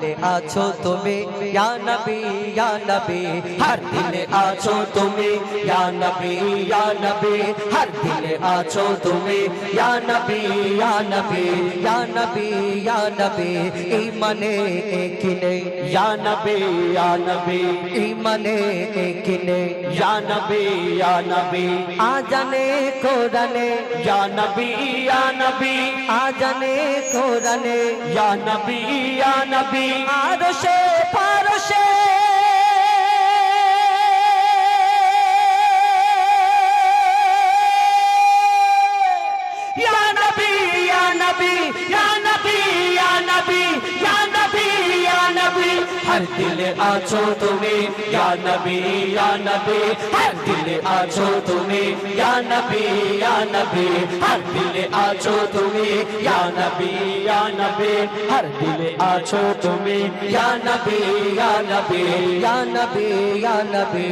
दिले आछो तुम्हें या नबी या नबी हर दिले आछो तुम्हें या नबी या नबी हर दिले आछो तुम्हें या नबी या नबी या नबी या नबी ईमने किने या नबी या नबी ईमने किने या नबी या नबी आ जाने को रने या नबी या नबी आ जाने को रने या नबी या नबी আরশে পারশে হর দিলে আছো তুমি, ইয়া নবী ইয়া নবী। হর দিলে আছো তুমি, ইয়া নবী ইয়া নবী। হর দিলে আছো তুমি, ইয়া নবী ইয়া নবী। হর দিলে আছো তুমি, ইয়া নবী ইয়া নবী ইয়া নবী ইয়া নবী।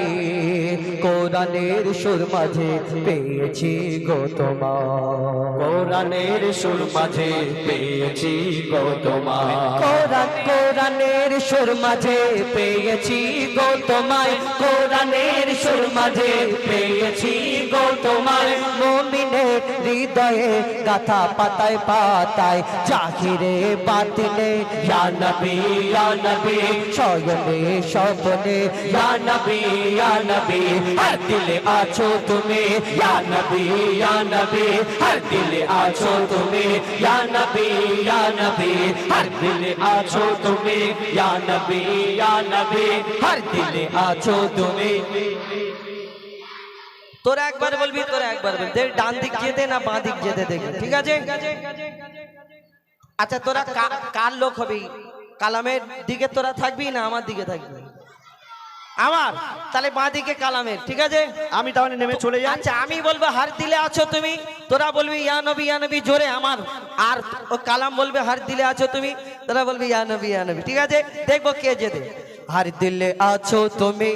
কোরআনের সুর মাঝে পেয়েছি গো তোমার। কোরআনের সুর মাঝে পেয়েছি গো তোমার। কোরআন, কোরআনের সুর মাঝে পেয়েছি গো তোমায় কোরআনের সুর মাঝে পেয়েছি গো তোমায় মমিনের হৃদয়ে গাথা পাতায় পাতায় চাকিরে বাতিলে ইয়ানবি ইয়ানবি শয়নে স্বপনে ইয়ানবি হর দিলে আছো তুমি ইয়ানবি ইয়ানবি হর দিলে আছো তুমি ইয়ানবি ইয়ানবি হর দিলে আছো তুমি হর দিলে আছো তুমি তোরা একবার বলবি তোরা একবার বলবি। ডান দিক যেতে না বাঁ দিক যেতে দেখবি ঠিক আছে? আচ্ছা তোরা কার লোক হবি? কালামের দিকে তোরা থাকবি না আমার দিকে থাকবি? আমার? তাহলে বাঁ দিকে কালামের ঠিক আছে? আমি তাহলে নেমে চলে যাই। আচ্ছা আমি বলব হার দিলে আছো তুমি। তোরা বলবি ইয়া নবী ইয়া নবী জোরে আমার। আর ও কালাম বলবে হার দিলে আছো তুমি। তোরা বলবি ইয়া নবী ইয়া নবী ঠিক আছে? দেখব কে যেতে। হার দিলে আছো তুমি।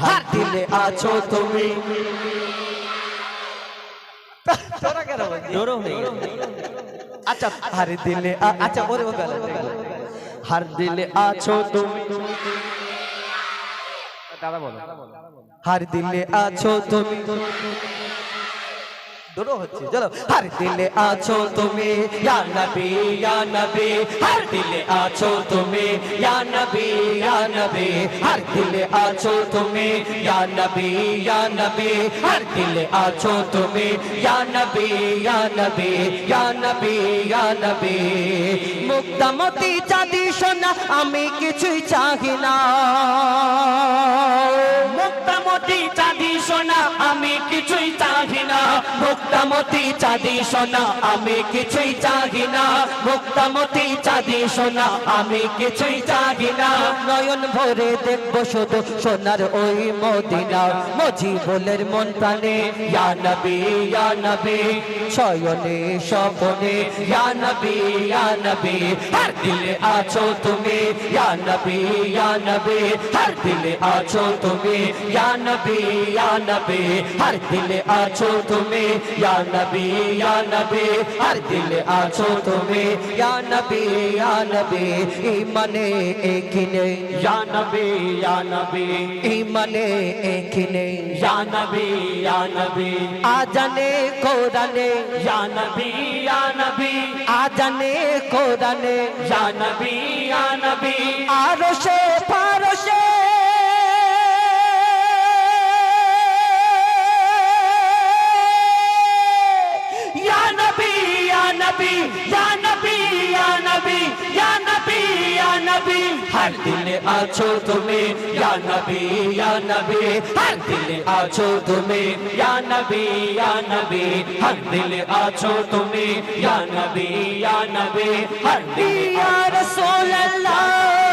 হার দিলে আছো তুমি। আচ্ছা হার দিলে আচ্ছা ওরে হার দিলে আছো তুমি। দাদা বলো। হার দিলে আছো তুমি। দুটো হচ্ছে, চলো। হার দিলে আছো তুমি, ইয়া নবী ইয়া নবী। হার দিলে আছো তুমি, ইয়া নবী ইয়া নবী। হার দিলে আছো তুমি, ইয়া নবী ইয়া নবী। হার দিলে আছো তুমি নবী নবী নবী নবী। মুক্তামতি চাঁদি সোনা, আমি কিছুই চাহি না। মুক্ত মতি চাঁদি সোনা, আমি কিছুই চাহি না। মুক্তামতি চাঁদি সোনা, আমি কিছুই চাহি না। মুক্তামতি চাঁদি সোনা, আমি কিছুই চাহি না। নয়ন ভরে দেখব শুধু সোনার ওই মদিনা। মজি বলের মন প্রাণে, ইয়া নবী শয়নে, স্বপনে, ইয়া নবী হর দিলে আছো তুমি ইয়ানবে নবী। হর দিলে আছো তুমি, ইয়া নবী ইয়া নবী হর দিলে আছো তুমি ইয়া নবী ইয়া নবী হর দিলে আছো তুমি ইয়া নবী ইয়া নবী ইমানে একিনে ইয়া নবী ইয়া নবী ইমানে একিনে ইয়া নবী ইয়া নবী আজানে কোরানে ইয়া নবী ইয়া নবী আজানে কোরানে ইয়া নবী ইয়া নবী আরশে পারশে আছো তুমি ইয়া নবী ইয়া নবী হার দিলে আছো তুমি ইয়া নবী ইয়া নবী হার দিলে আছো তুমি ইয়া নবী ইয়া নবী হার দিলে রাসূল আল্লাহ